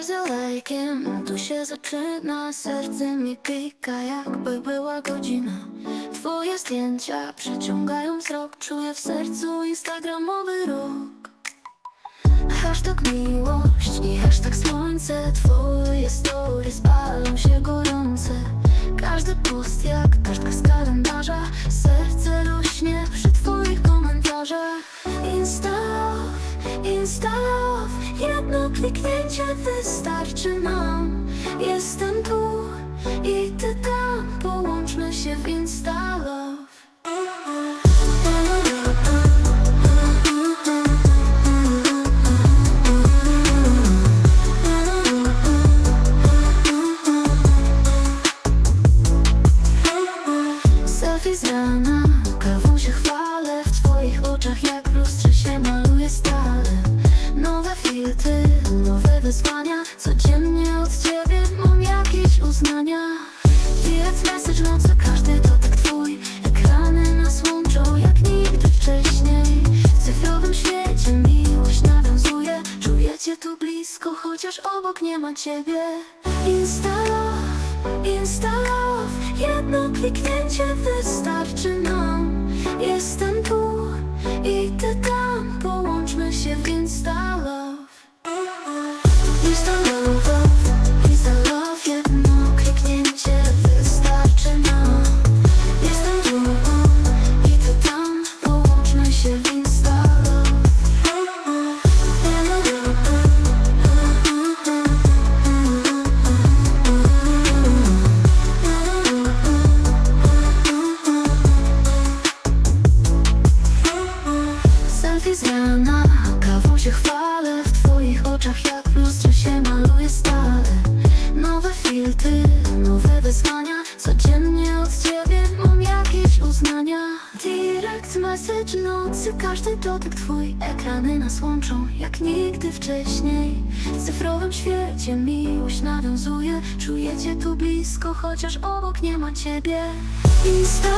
Za lajkiem tu się zaczyna. Serce mi klika jakby była godzina. Twoje zdjęcia przyciągają wzrok. Czuję w sercu instagramowy rok. Hashtag miłość i hashtag słońce. Twoje story spalą się gorące. Każdy post jak kartka z kalendarza. Serce rośnie przy twoich komentarzach. Insta insta love Jedno kliknięcie wystarczy nam Jestem tu i ty tam. Połączmy się w insta filtry, nowe wyzwania Codziennie od ciebie mam jakieś uznania. Direct message nocy, każdy dotyk twój. Ekrany nas łączą jak nigdy wcześniej. W cyfrowym świecie miłość nawiązuje. Czujecie tu blisko, chociaż obok nie ma ciebie. Insta love, insta love. Jedno kliknięcie wystarczy nam message nocy, każdy dotyk twój. Ekrany nas łączą jak nigdy wcześniej. W cyfrowym świecie miłość nawiązuje. Czujecie tu blisko, chociaż obok nie ma ciebie. Insta